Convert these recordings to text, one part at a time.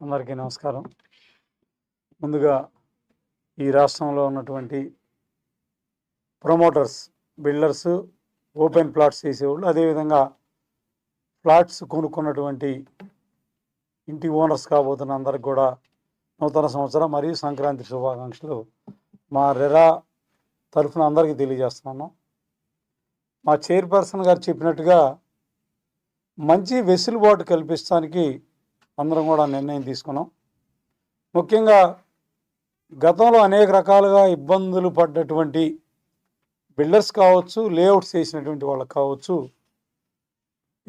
అందరికీ నమస్కారం. ముందుగా ఈ రాష్ట్రంలో ఉన్నటువంటి ప్రమోటర్స్ బిల్డర్స్ ఓపెన్ ప్లాట్స్ చేసేవాళ్ళు. అదేవిధంగా ఫ్లాట్స్ కొనుక్కున్నటువంటి ఇంటి ఓనర్స్ కాబోతున్న అందరికి కూడా నూతన సంవత్సరం మరియు సంక్రాంతి శుభాకాంక్షలు మా రెరా తరఫున అందరికీ తెలియజేస్తున్నాను. మా చైర్పర్సన్ గారు చెప్పినట్టుగా మంచి వెసులుబాటు కల్పించడానికి అందరం కూడా నిర్ణయం తీసుకున్నాం. ముఖ్యంగా గతంలో అనేక రకాలుగా ఇబ్బందులు పడ్డటువంటి బిల్డర్స్ కావచ్చు లేఅవుట్స్ చేసినటువంటి వాళ్ళకి కావచ్చు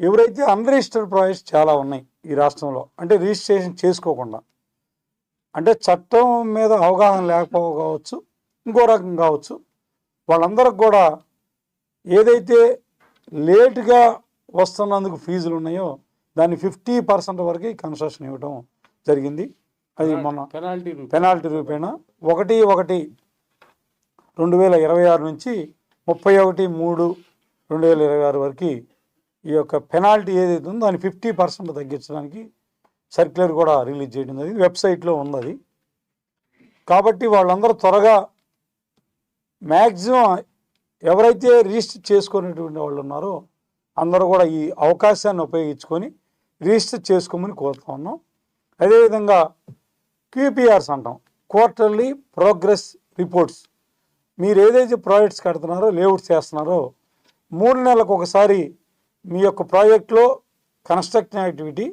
ఎవరైతే అన్రిజిస్టర్డ్ ప్రాజెక్ట్స్ చాలా ఉన్నాయి ఈ రాష్ట్రంలో అంటే రిజిస్ట్రేషన్ చేసుకోకుండా అంటే చట్టం మీద అవగాహన లేకపోవ కావచ్చు ఇంకో రకం కావచ్చు వాళ్ళందరికి కూడా ఏదైతే లేటుగా వస్తున్నందుకు ఫీజులు ఉన్నాయో దాన్ని ఫిఫ్టీ పర్సెంట్ వరకు కన్సెషన్ ఇవ్వడం జరిగింది. అది మొన్న పెనాల్టీ పెనాల్టీ రూపేణ. ఒకటి ఒకటి రెండు వేల ఇరవై ఆరు నుంచి ముప్పై ఒకటి మూడు రెండు వేల ఇరవై ఆరు వరకు ఈ యొక్క పెనాల్టీ ఏదైతే ఉందో దాన్ని ఫిఫ్టీ పర్సెంట్ తగ్గించడానికి సర్క్యులర్ కూడా రిలీజ్ చేయడం జరిగింది. వెబ్సైట్లో ఉంది అది కాబట్టి వాళ్ళందరూ త్వరగా మ్యాక్సిమం ఎవరైతే రిజిస్టర్ చేసుకునేటువంటి వాళ్ళు ఉన్నారో అందరూ కూడా ఈ అవకాశాన్ని ఉపయోగించుకొని రిజిస్టర్ చేసుకోమని కోరుతా ఉన్నాం. అదేవిధంగా క్యూపీఆర్స్ అంటాం. క్వార్టర్లీ ప్రోగ్రెస్ రిపోర్ట్స్ మీరు ఏదైతే ప్రాజెక్ట్స్ కడుతున్నారో లేఅవుట్ చేస్తున్నారో మూడు నెలలకు ఒకసారి మీ యొక్క ప్రాజెక్ట్లో కన్స్ట్రక్షన్ యాక్టివిటీ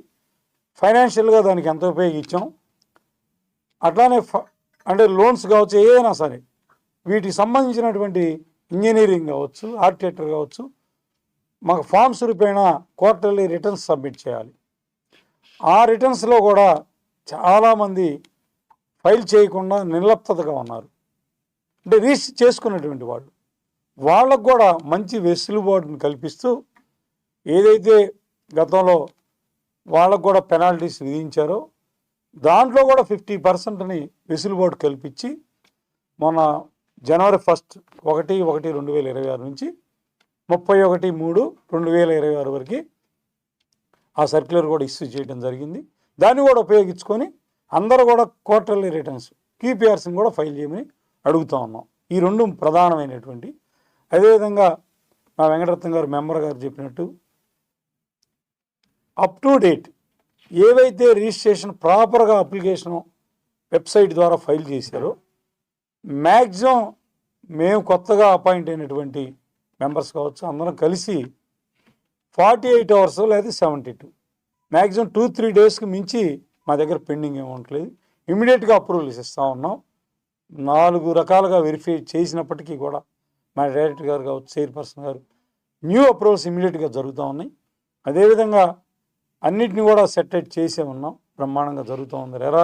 ఫైనాన్షియల్గా దానికి ఎంత ఉపయోగించాం అట్లానే ఫ అంటే లోన్స్ కావచ్చు ఏదైనా సరే వీటికి సంబంధించినటువంటి ఇంజనీరింగ్ కావచ్చు ఆర్కిటెక్టర్ కావచ్చు మాకు ఫామ్స్ రూపేణ క్వార్టర్లీ రిటర్న్స్ సబ్మిట్ చేయాలి. ఆ రిటర్న్స్లో కూడా చాలామంది ఫైల్ చేయకుండా నిర్లప్తగా ఉన్నారు. అంటే రీచ్ చేసుకున్నటువంటి వాళ్ళు. వాళ్ళకు కూడా మంచి వెసులుబాటును కల్పిస్తూ ఏదైతే గతంలో వాళ్ళకు కూడా పెనాల్టీస్ విధించారో దాంట్లో కూడా ఫిఫ్టీ పర్సెంట్ని వెసులుబాటు కల్పించి మొన్న జనవరి ఫస్ట్ ఒకటి ఒకటి రెండు వేల ఇరవై ఆరు నుంచి ముప్పై ఒకటి మూడు రెండు వేల ఇరవై ఆరు వరకు ఆ సర్క్యులర్ కూడా ఇష్యూ చేయడం జరిగింది. దాన్ని కూడా ఉపయోగించుకొని అందరూ కూడా క్వార్టర్లీ రిటర్న్స్ కీపీఆర్సింగ్ కూడా ఫైల్ చేయమని అడుగుతా ఉన్నాం. ఈ రెండు ప్రధానమైనటువంటి. అదేవిధంగా మా వెంకటరత్నం గారు మెంబర్ గారు చెప్పినట్టు అప్ టు డేట్ ఏవైతే రిజిస్ట్రేషన్ ప్రాపర్గా అప్లికేషన్ వెబ్సైట్ ద్వారా ఫైల్ చేశారో మ్యాక్సిమం మేము కొత్తగా అపాయింట్ అయినటువంటి మెంబర్స్ కావచ్చు అందరం కలిసి ఫార్టీ ఎయిట్ అవర్స్ లేదా seventy two. Maximum two three డేస్కి మించి మా దగ్గర పెండింగ్ ఏమి ఉండట్లేదు. ఇమీడియట్గా అప్రూవల్స్ ఇస్తూ ఉన్నాం. నాలుగు రకాలుగా వెరిఫై చేసినప్పటికీ కూడా మా డైరెక్టర్ గారు కావచ్చు చైర్పర్సన్ గారు న్యూ అప్రూవల్స్ ఇమీడియట్గా జరుగుతూ ఉన్నాయి. అదేవిధంగా అన్నిటిని కూడా సెటరేట్ చేసే ఉన్నాం. బ్రహ్మాండంగా జరుగుతూ ఉంది. ఎరా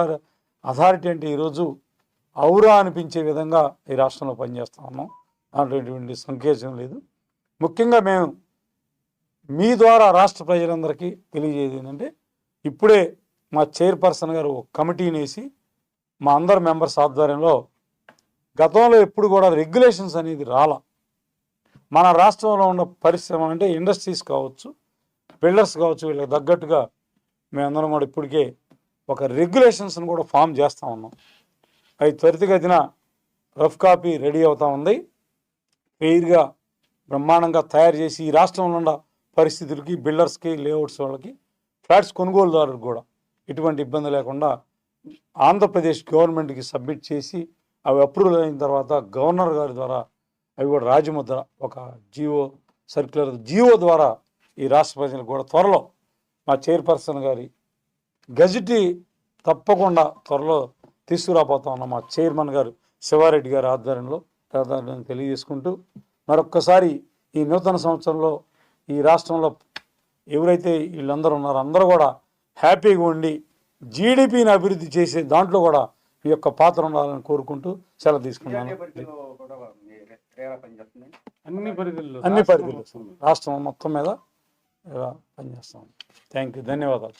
అథారిటీ అంటే ఈరోజు ఔరా అనిపించే విధంగా ఈ రాష్ట్రంలో పనిచేస్తూ ఉన్నాం. దాంట్లో ఎటువంటి సంకేతం లేదు. ముఖ్యంగా మేము మీ ద్వారా రాష్ట్ర ప్రజలందరికీ తెలియజేది ఏంటంటే ఇప్పుడే మా చైర్పర్సన్ గారు ఒక కమిటీని వేసి మా అందరు మెంబర్స్ ఆధ్వర్యంలో గతంలో ఎప్పుడు కూడా రెగ్యులేషన్స్ అనేది రాలా. మన రాష్ట్రంలో ఉన్న పరిశ్రమ అంటే ఇండస్ట్రీస్ కావచ్చు బిల్డర్స్ కావచ్చు వీళ్ళకి తగ్గట్టుగా మేమందరం కూడా ఇప్పటికే ఒక రెగ్యులేషన్స్ని కూడా ఫామ్ చేస్తూ ఉన్నాం. అవి త్వరితగతిన రఫ్ కాపీ రెడీ అవుతూ ఉంది. ఫెయిర్గా బ్రహ్మాండంగా తయారు చేసి ఈ రాష్ట్రంలో ఉన్న పరిస్థితులకి బిల్డర్స్కి లేఅవుట్స్ వాళ్ళకి ఫ్లాట్స్ కొనుగోలుదారులకు కూడా ఎటువంటి ఇబ్బంది లేకుండా ఆంధ్రప్రదేశ్ గవర్నమెంట్కి సబ్మిట్ చేసి అవి అప్రూవల్ అయిన తర్వాత గవర్నర్ గారి ద్వారా అవి కూడా రాజముద్ర ఒక జియో సర్క్యులర్ జియో ద్వారా ఈ రాష్ట్ర ప్రజలకు కూడా త్వరలో మా చైర్పర్సన్ గారి గజిటి తప్పకుండా త్వరలో తీసుకురాబోతా ఉన్నాం మా చైర్మన్ గారు శివారెడ్డి గారి ఆధ్వర్యంలో ఆధ్వర్యంలో తెలియజేసుకుంటూ మరొక్కసారి ఈ నూతన సంవత్సరంలో ఈ రాష్ట్రంలో ఎవరైతే వీళ్ళందరూ ఉన్నారో అందరూ కూడా హ్యాపీగా ఉండి జీడిపిని అభివృద్ధి చేసే దాంట్లో కూడా ఈ యొక్క పాత్ర ఉండాలని కోరుకుంటూ సెలవు తీసుకున్నాను అన్ని పరిధుల్లో అన్ని పరిధులు రాష్ట్రం మొత్తం మీద ఇలా పనిచేస్తాం థ్యాంక్ యూ ధన్యవాదాలు.